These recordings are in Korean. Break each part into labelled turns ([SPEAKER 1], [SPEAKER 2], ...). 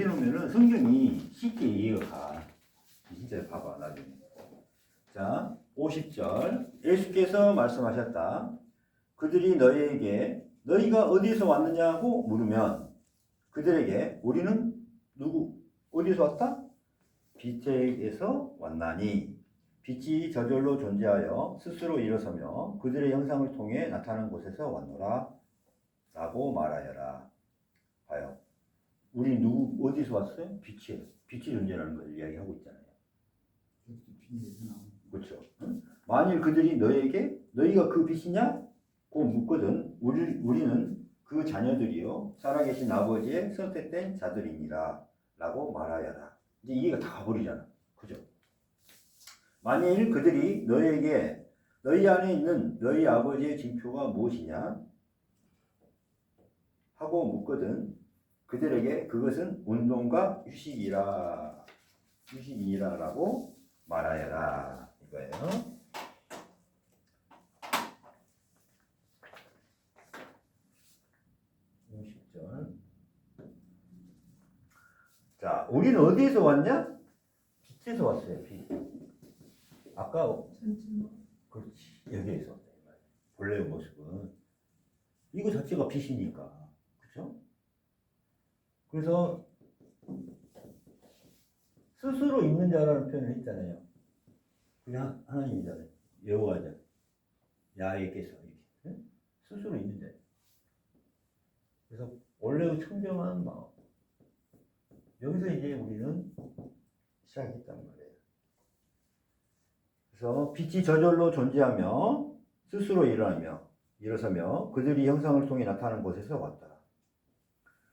[SPEAKER 1] 해놓으면은 성경이 쉽게 이해가 가. 진짜 봐봐, 나중에. 자, 50절. 예수께서 말씀하셨다. 그들이 너희에게 너희가 어디서 왔느냐고 물으면 그들에게 우리는 누구 어디서 왔다? 빛에게서 왔나니 빛이 저절로 존재하여 스스로 일어서며 그들의 형상을 통해 나타나는 곳에서 왔노라 라고 말하여라 봐요 우리 누구 어디서 왔어요? 빛이에요. 빛이 존재하는 걸 이야기하고 있잖아요. 그렇죠. 응? 만일 그들이 너에게 너희가 그 빛이냐? 고 묻거든. 우리, 우리는 그 자녀들이요. 살아계신 아버지의 선택된 자들이니라. 라고 말하여라. 이제 이해가 다 가버리잖아. 그죠? 만일 그들이 너에게 너희 안에 있는 너희 아버지의 징표가 무엇이냐? 하고 묻거든 그들에게 그것은 운동과 휴식이라 휴식이라라고 말하여라 이거예요. 자, 우리는 어디에서 왔냐? 빛에서 왔어요. 빛. 아까 그렇지 여기에서. 본래의 모습은 이거 자체가 빛이니까 그렇죠? 그래서 스스로 있는 자라는 표현을 했잖아요. 그냥 하나님이잖아요. 여호와잖아요. 야훼께서 이렇게 응? 스스로 있는 자. 그래서 원래의 청정한 마음. 여기서 이제 우리는 시작했단 말이에요. 그래서 빛이 저절로 존재하며 스스로 일어나며 일어서며 그들이 형상을 통해 나타나는 곳에서 왔다.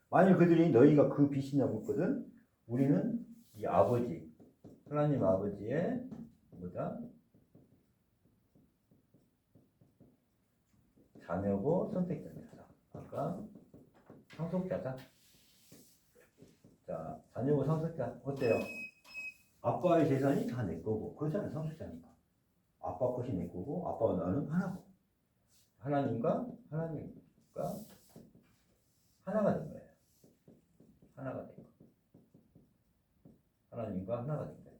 [SPEAKER 1] 만일 그들이 너희가 그 빛이냐 묻거든 우리는 이 아버지 하나님 아버지의 뭐다 자녀고 선택된 자다. 아까 상속자다. 자 자녀고 상속자 어때요? 아빠의 재산이 다 내 거고 그렇잖아요 상속자니까. 아빠 것이 내 거고 아빠와 나는 하나고 하나님과 하나님과 하나가 된 거예요. 하나가 된 거. 하나님과 하나가 된 거예요.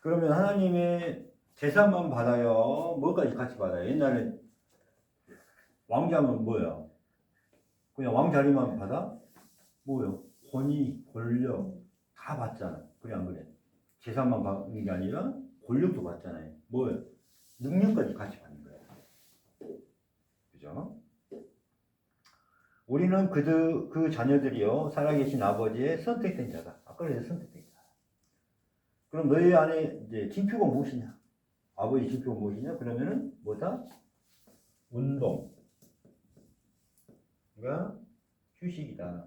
[SPEAKER 1] 그러면 하나님의 재산만 받아요? 뭐까지 같이 받아요? 옛날에 왕자면 뭐예요? 그냥 왕자리만 받아? 뭐예요? 권위, 권력 다 받잖아. 그래 안 그래? 재산만 받는 게 아니라 권력도 받잖아요. 뭐예요? 능력까지 같이 받는 거예요. 그죠? 우리는 그들, 그 자녀들이요, 살아계신 아버지의 선택된 자다. 아까 그래서 선택된 자. 그럼 너희 안에 이제 징표가 무엇이냐? 아버지 징표가 무엇이냐? 그러면은 뭐다? 운동. 그러니까 휴식이다.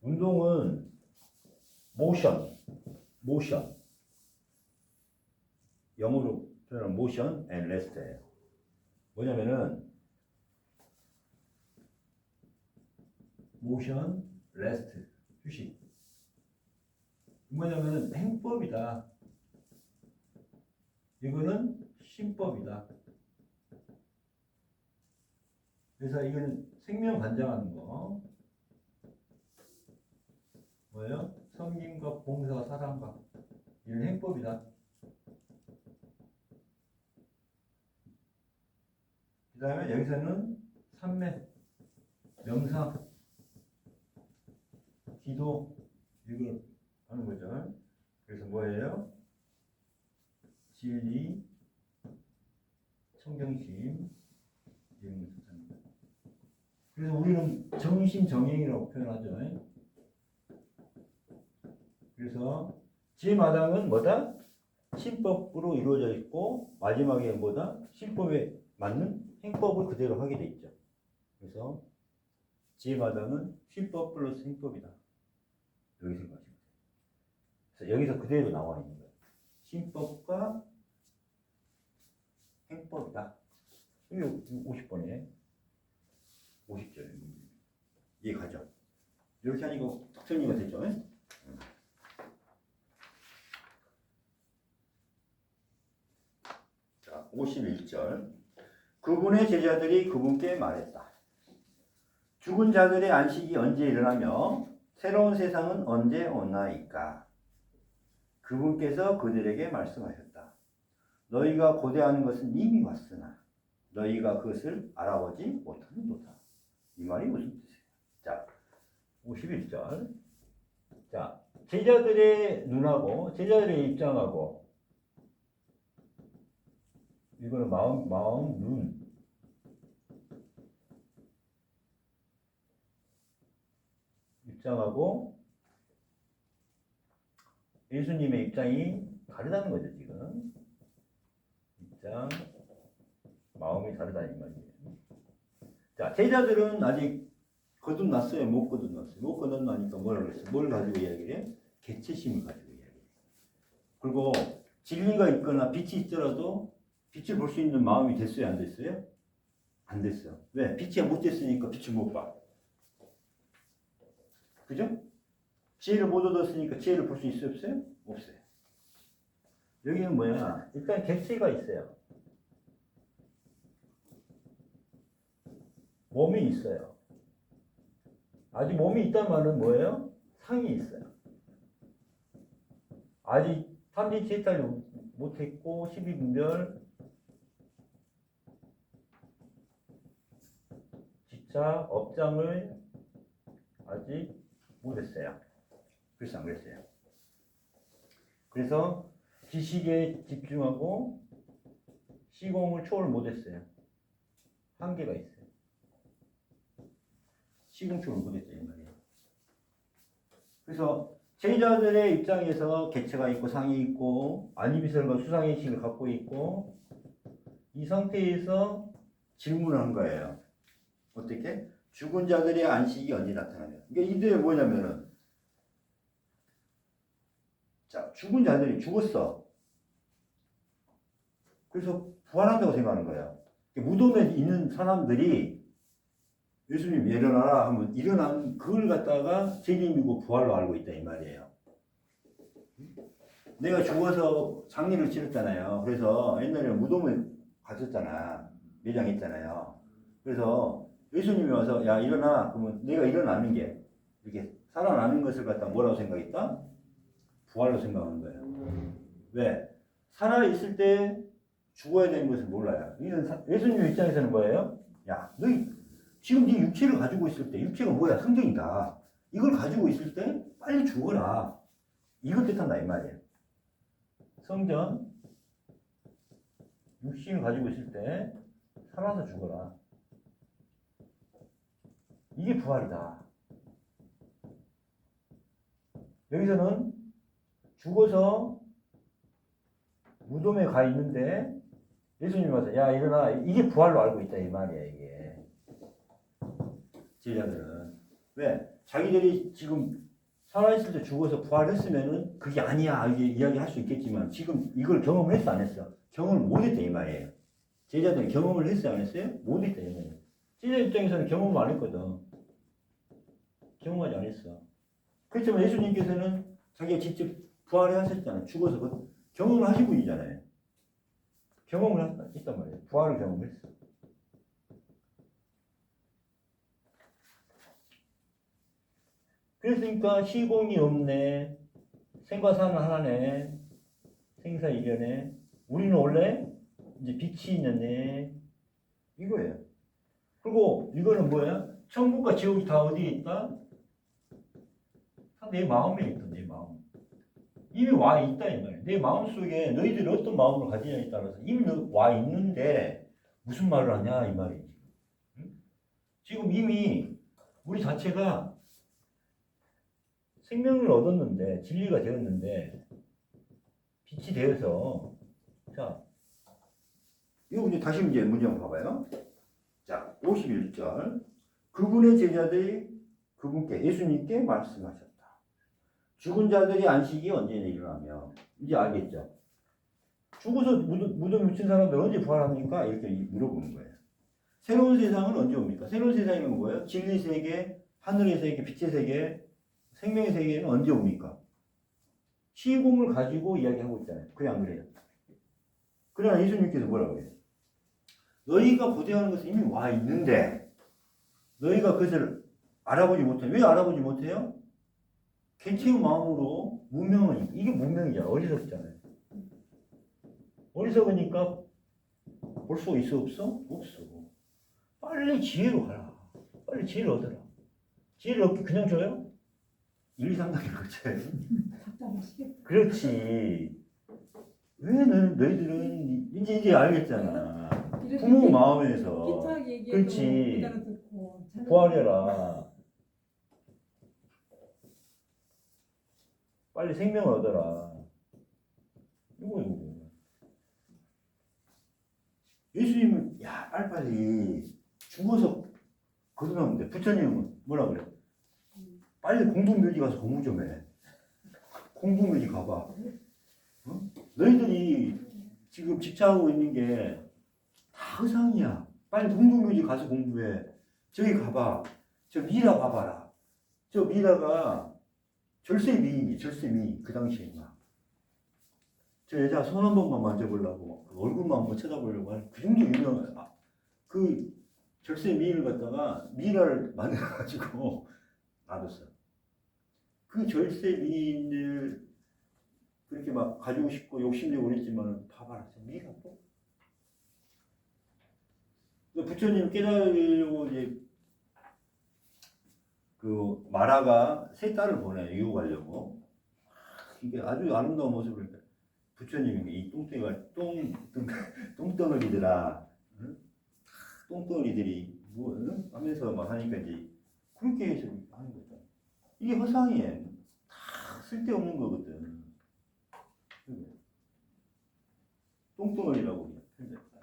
[SPEAKER 1] 운동은 모션, 모션. 영어로 표현하면 모션 앤 레스트예요. 뭐냐면은 모션, 레스트, 휴식. 뭐냐면은 행법이다. 이거는 신법이다. 그래서 이거는 생명 관장하는 거. 뭐예요? 섬김과 봉사, 사랑과 이런 행법이다. 그 다음에 여기서는 삼매, 명상, 기도 이걸 하는 거죠. 그래서 뭐예요? 진리, 청정심 이런 것을 하는 거예요. 그래서 우리는 정신 정행이라고 표현하죠. 그래서 지마당은 뭐다? 신법으로 이루어져 있고 마지막에 뭐다? 신법에 맞는 행법을 그대로 하게 돼 있죠. 그래서 지마당은 신법 플러스 행법이다. 여기 생각하시면 돼요. 그래서 여기서 그대로 나와 있는 거예요. 신법과 행법이다. 이게 50번이에요. 50절. 이해 가죠? 이렇게 하니까 딱 정리가 되죠? 응? 자, 51절. 그분의 제자들이 그분께 말했다. 죽은 자들의 안식이 언제 일어나며 새로운 세상은 언제 오나이까? 그분께서 그들에게 말씀하셨다. 너희가 고대하는 것은 이미 왔으나 너희가 그것을 알아보지 못하는도다. 이 말이 무슨 뜻이에요? 자, 51절. 자, 제자들의 눈하고 제자들의 입장하고 이거는 마음, 마음, 눈. 입장하고 예수님의 입장이 다르다는 거죠, 지금. 입장, 마음이 다르다 이 말이에요. 자, 제자들은 아직 거듭났어요, 못 거듭났어요. 못 거듭나니까 그랬어요? 뭘 가지고 이야기를 해? 개체심을 가지고 이야기해. 그리고 진리가 있거나 빛이 있더라도 빛을 볼 수 있는 마음이 됐어요, 안 됐어요? 안 됐어. 왜? 빛이 못 됐으니까 빛을 못 봐. 그죠? 지혜를 못 얻었으니까 지혜를 볼 수 있어요, 없어요? 없어요. 여기는 뭐야? 일단 객체가 있어요. 몸이 있어요. 아직 몸이 있단 말은 뭐예요? 상이 있어요. 아직 삼지체탈 못했고 12분별 지차 업장을 아직 못했어요. 그래서 안 그랬어요. 그래서 지식에 집중하고 시공을 초월 못했어요. 한계가 있어요. 시공 초월 못했죠 이 말이에요. 그래서 제자들의 입장에서 개체가 있고 상이 있고 안이비설과 수상의식을 갖고 있고 이 상태에서 질문을 한 거예요. 어떻게? 죽은 자들의 안식이 언제 나타나냐. 이게 이들이 뭐냐면은 자 죽은 자들이 죽었어. 그래서 부활한다고 생각하는 거예요. 무덤에 있는 사람들이 예수님 일어나라 하면 일어난 그걸 갖다가 재림이고 부활로 알고 있다 이 말이에요. 내가 죽어서 장례를 치렀잖아요. 그래서 옛날에 무덤에 갔었잖아. 매장했잖아요. 그래서 예수님이 와서 야 일어나 그러면 내가 일어나는 게 이렇게 살아나는 것을 갖다 뭐라고 생각했다? 부활로 생각하는 거예요. 왜? 살아 있을 때 죽어야 되는 것을 몰라요. 예수님 입장에서는 뭐예요? 야, 너희 지금 네 육체를 가지고 있을 때 육체가 뭐야? 성경이다. 이걸 가지고 있을 때 빨리 죽어라. 이걸 뜻한다 이 말이에요. 성전 육신을 가지고 있을 때 살아서 죽어라. 이게 부활이다. 여기서는 죽어서 무덤에 가 있는데 예수님이 와서 야 일어나 이게 부활로 알고 있다 이 말이야 이게 제자들은. 왜? 자기들이 지금 살아있을 때 죽어서 부활했으면은 그게 아니야. 이게 이야기할 수 있겠지만 지금 이걸 경험을 했어 안 했어? 경험을 못했다 이 말이에요. 제자들은 경험을 했어요 안 했어요? 못했다 이 말이에요. 제자 입장에서는 경험을 안 했거든. 경험하지 않았어. 그렇지만 예수님께서는 자기가 직접 부활을 하셨잖아요. 죽어서 그 경험을 하신 분이잖아요. 경험을 했단 말이에요. 부활을 경험했어. 그랬으니까 시공이 없네. 생과 사는 하나네. 생사 이견에. 우리는 원래 이제 빛이 있는데 이거예요. 그리고 이거는 뭐야? 천국과 지옥이 다 어디에 있다? 다 내 마음에 있다, 내 마음. 이미 와 있다 이 말이야. 내 마음 속에 너희들이 어떤 마음을 가지냐에 따라서 이미 너- 와 있는데 무슨 말을 하냐 이 말이지. 응? 지금 이미 우리 자체가 생명을 얻었는데 진리가 되었는데 빛이 되어서 자 이거 이제 다시 이제 문장 봐봐요. 자 51절 그분의 제자들이 그분께 예수님께 말씀하셨다. 죽은 자들이 안식이 언제 일어나며 이제 알겠죠? 죽어서 무덤, 묻힌 사람들 언제 부활합니까? 이렇게 물어보는 거예요. 새로운 세상은 언제 옵니까? 새로운 세상이면 뭐예요? 진리 세계, 하늘의 세계, 빛의 세계, 생명의 세계는 언제 옵니까? 시공을 가지고 이야기하고 있잖아요. 그래 안 그래요? 그러나 예수님께서 뭐라고 해요? 너희가 고대하는 것은 이미 와 있는데 너희가 그것을 알아보지 못해. 왜 알아보지 못해요? 개체의 마음으로 문명은 이게 문명이잖아. 어리석잖아요. 어리석으니까 볼 수 있어 없어? 없어. 빨리 지혜로 가라. 빨리 지혜를 얻어라. 지혜를 얻기 그냥 줘요? 1, 2, 3 단계를 거쳐야 돼.
[SPEAKER 2] 답답하시겠다.
[SPEAKER 1] 그렇지. 왜 너, 너희들은 이제 이제 알겠잖아. 부모
[SPEAKER 2] 피-
[SPEAKER 1] 마음에서 그렇지. 부활해라. 빨리 생명을 얻어라. 이거 이거. 예수님은 야 빨리빨리 죽어서 거듭나면 돼. 부처님은 뭐라 그래? 빨리 공동묘지 가서 공부 좀 해. 공동묘지 가봐. 어? 너희들이 지금 집착하고 있는 게 다 의상이야. 빨리 공동묘지 가서 공부해. 저기 가봐. 저 미라 봐봐라. 저 미라가 절세 미인이 절세 미인 그 당시에 막. 저 여자 손 한 번만 만져보려고 그 얼굴만 한번 쳐다보려고 하는 그 정도 유명한 아, 그 절세 미인을 갖다가 미라를 만들어가지고 놔뒀어. 그 절세 미인을 그렇게 막 가지고 싶고 욕심내고 그랬지만 봐봐라 저 미라 또. 그 부처님 깨달으려고 이제 그 마라가 세 딸을 보내 유혹하려고 아, 이게 아주 아름다운 모습을 부처님이 이 똥덩이가 똥 똥- 똥덩어리들아 응? 똥덩어리들이 뭐 응? 하면서 막 하니까 이제 그렇게 해서 하는 거죠 이게 허상이에요 다 쓸데없는 거거든 똥덩어리라고 그냥 표현했어요.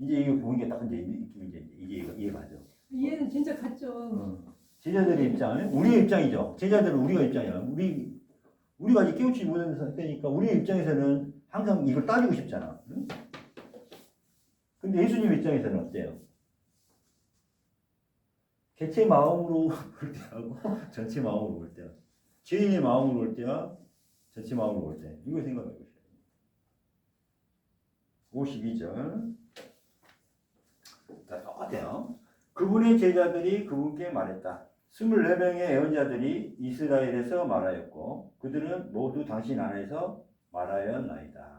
[SPEAKER 1] 이제 이거 보는 게 딱 이제 이제 이게 이해 가죠.
[SPEAKER 2] 이해는 진짜 갔죠.
[SPEAKER 1] 어. 제자들의 입장, 우리의 입장이죠. 제자들은 우리가 입장이야. 우리 우리가 아직 깨우치지 못하는 상태니까 우리의 입장에서는 항상 이걸 따지고 싶잖아. 응? 근데 예수님 입장에서는 어때요? 개체 마음으로 볼 때하고 전체 마음으로 볼 때, 죄인의 마음으로 볼 때와 전체 마음으로 볼 때, 이거 생각해 보세요. 52절. 자, 똑같아요. 그분의 제자들이 그분께 말했다. 24명의 예언자들이 이스라엘에서 말하였고 그들은 모두 당신 안에서 말하였나이다.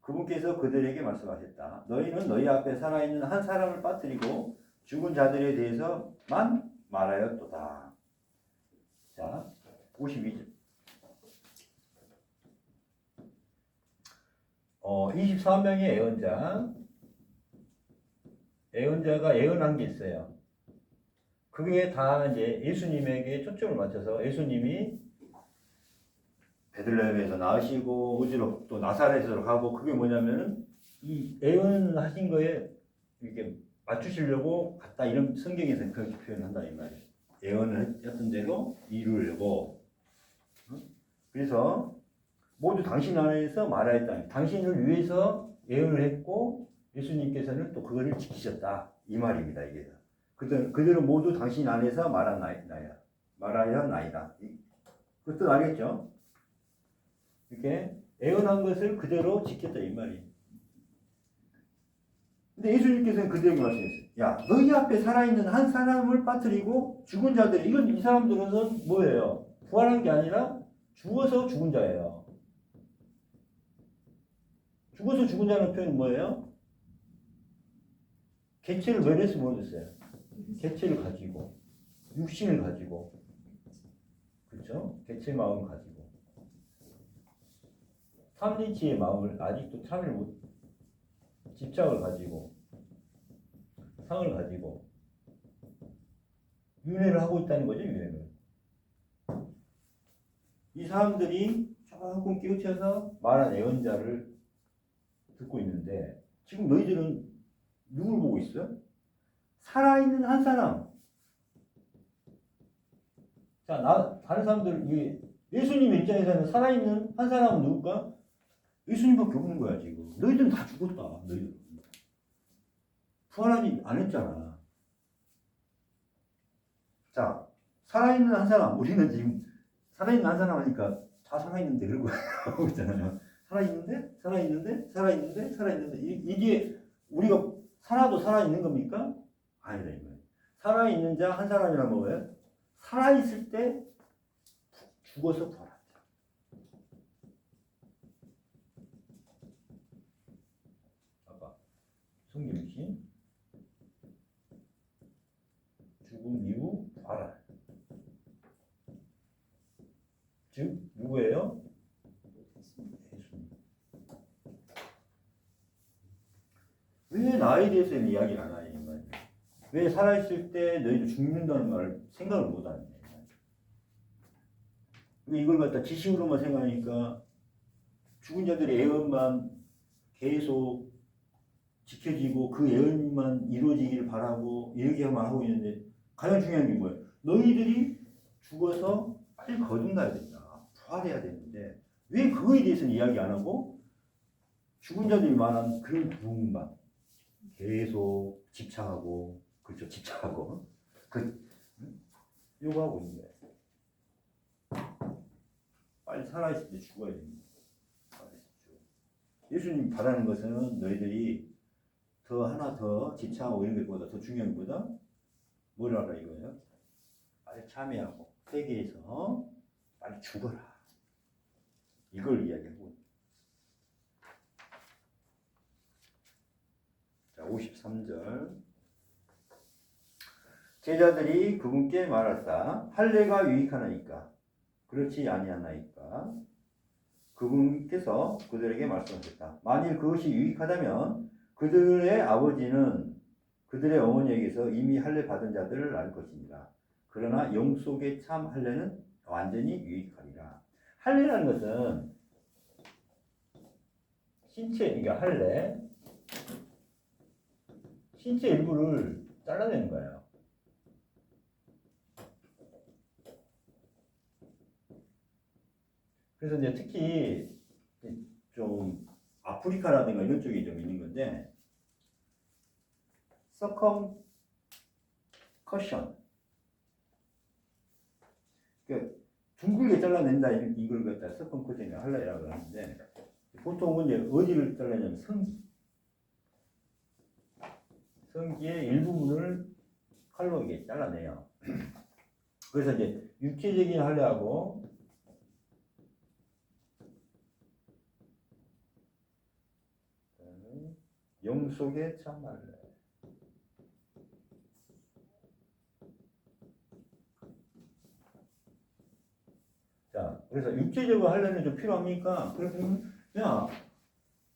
[SPEAKER 1] 그분께서 그들에게 말씀하셨다. 너희는 너희 앞에 살아있는 한 사람을 빠뜨리고 죽은 자들에 대해서만 말하였도다. 자, 52절. 어, 24명의 예언자. 예언자가 예언한 게 있어요. 그게 다 이제 예수님에게 초점을 맞춰서 예수님이 베들레헴에서 나으시고 어디로 또 나사렛으로 가고 그게 뭐냐면은 이 예언하신 거에 이렇게 맞추시려고 갔다 이런 성경에서 그렇게 표현한다 이 말이에요. 예언을 했던 대로 이루려고. 어? 그래서 모두 당신 안에서 말하였다. 당신을 위해서 예언을 했고 예수님께서는 또 그거를 지키셨다 이 말입니다 이게. 그들 그들은 모두 당신 안에서 말한 나이, 나야 말하여 나이다. 이- 그뜻 알겠죠? 이렇게 애언한 것을 그대로 지켰다 이 말이. 근데 예수님께서는 그들에게 말씀했어요. 야, 너희 앞에 살아있는 한 사람을 빠뜨리고 죽은 자들, 이건 이 사람들은 뭐예요? 부활한 게 아니라 죽어서 죽은 자예요. 죽어서 죽은 자는 표현은 뭐예요? 개체를 외래서 모르겠어요. 개체를 가지고 육신을 가지고 그렇죠? 개체 마음을 가지고 삼리치의 마음을 아직도 참을 못 집착을 가지고 상을 가지고 윤회를 하고 있다는 거죠 윤회를 이 사람들이 조금 깨우쳐서 말한 예언자를 듣고 있는데 지금 너희들은 누굴 보고 있어요? 살아있는 한 사람. 자, 나, 다른 사람들, 이 예수님 입장에서는 살아있는 한 사람은 누굴까? 예수님밖에 없는 거야, 지금. 너희들은 다 죽었다, 너희들. 부활하지 안 했잖아. 자, 살아있는 한 사람, 우리는 지금 살아있는 한 사람 하니까 다 살아있는데, 그러고 있잖아요. 살아있는데, 살아있는데, 살아있는데, 살아있는데, 이, 이게 우리가 살아도 살아있는 겁니까? 아니다 이거예요. 살아있는 자 한 사람이란 뭐예요? 살아있을 때 죽어서 부활한다. 아까 성경신 죽음 이후 부활한 즉 누구예요? 왜 나에 대해서는 이야기를 안 하냐 이 말이에요. 왜 살아있을 때 너희도 죽는다는 말을 생각을 못 말이에요. 왜 이걸 갖다 지식으로만 생각하니까 죽은 자들의 예언만 계속 지켜지고 그 예언만 이루어지기를 바라고 이렇게만 하고 있는데 가장 중요한 게 뭐예요? 너희들이 죽어서 빨리 거듭나야 된다. 부활해야 되는데 왜 그거에 대해서는 이야기 안 하고 죽은 자들이 말한 그런 부분만 계속 집착하고 그렇죠 집착하고 그 응? 요구하고 있는 거예요. 빨리 살아있을 때 죽어야 됩니다. 예수님 바라는 것은 너희들이 더 하나 더 집착하고 이런 것보다 더 중요한 것보다 뭘 알아 이거예요? 빨리 참여하고 세계에서 빨리 죽어라. 이걸 이야기하고 자, 53절. 제자들이 그분께 말하다 할례가 유익하나이까 그렇지 아니하나이까 그분께서 그들에게 말씀하셨다. 만일 그것이 유익하다면 그들의 아버지는 그들의 어머니에게서 이미 할례 받은 자들을 알 것입니다. 그러나 영 속의 참 할례는 완전히 유익하리라. 할례라는 것은 신체, 그러니까 할례, 신체 일부를 잘라내는 거예요. 그래서 이제 특히 좀 아프리카라든가 이런 쪽에 좀 있는 건데, 서컴 커션. 그 둥글게 잘라낸다 이- 이걸 갖다 서컴 커션이 할래라고 하는데 보통은 이제 어디를 잘라냐면 성기. 성기의 일부분을 칼로 이게 잘라내요. 그래서 이제 육체적인 할례하고 그다음에 영 속의 참 할례. 자, 그래서 육체적으로 할례는 좀 필요합니까? 그러면 야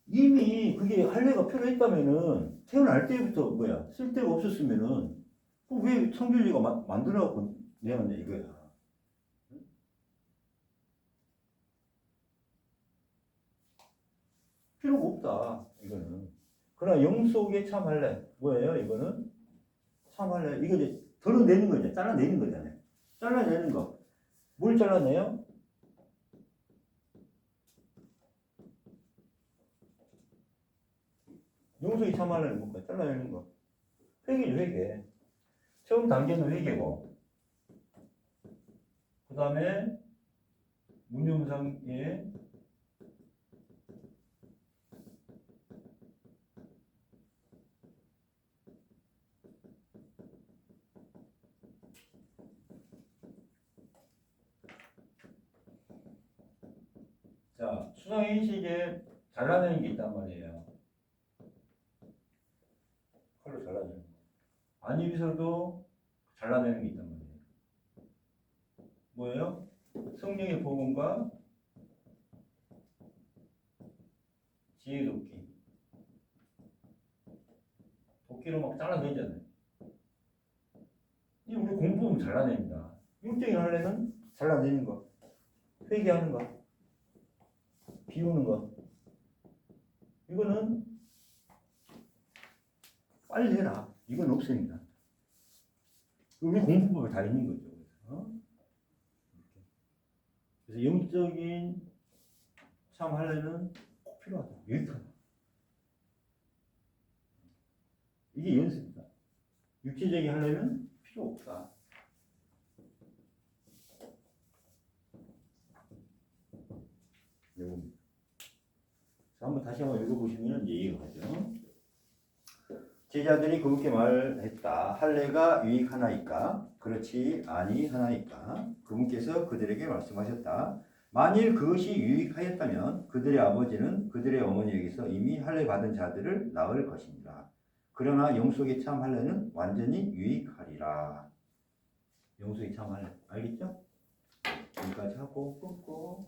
[SPEAKER 1] 이미 그게 할례가 필요했다면은 태어날 때부터 뭐야 쓸 데가 없었으면은 성결리가 마- 만들어갖고 내었냐 이거야. 필요가 없다 이거는. 그러나 영 속에 참 할례 뭐예요 이거는 참 할례 이거 이제 덜어내는 거죠 잘라내는 거잖아요. 잘라내는 거. 뭘 잘라내요? 용서 이 참하려는 뭔가 잘라내는 거. 회계죠, 회계. 처음 단계는 회계고. 그 다음에 문념상의 자, 수상인식에 잘라내는 게 있단 말이에요. 칼로 잘라내는 거. 안입에서도 잘라내는 게 있단 말이에요. 뭐예요? 성령의 복음과 지혜 돕기. 도끼로 막 잘라내잖아요. 이 우리 공부하면 잘라냅니다. 육적인 할례는 잘라내는 거. 회개하는 거. 비우는 거. 이거는 빨리 해라. 이건 없습니다. 우리 공부법에 다 있는 거죠. 이렇게. 그래서 영적인 참 할례는 꼭 필요하다. 유익하다. 이게 연습이다. 육체적인 할례는 필요 없다. 자, 한번 다시 한번 읽어보시면 이해가 가죠. 제자들이 그렇게 말했다. 할례가 유익하나이까? 그렇지 아니하나이까? 그분께서 그들에게 말씀하셨다. 만일 그것이 유익하였다면 그들의 아버지는 그들의 어머니에게서 이미 할례 받은 자들을 낳을 것입니다. 그러나 영속의 참 할례는 완전히 유익하리라. 영속의 참 할례 알겠죠? 여기까지 하고 끊고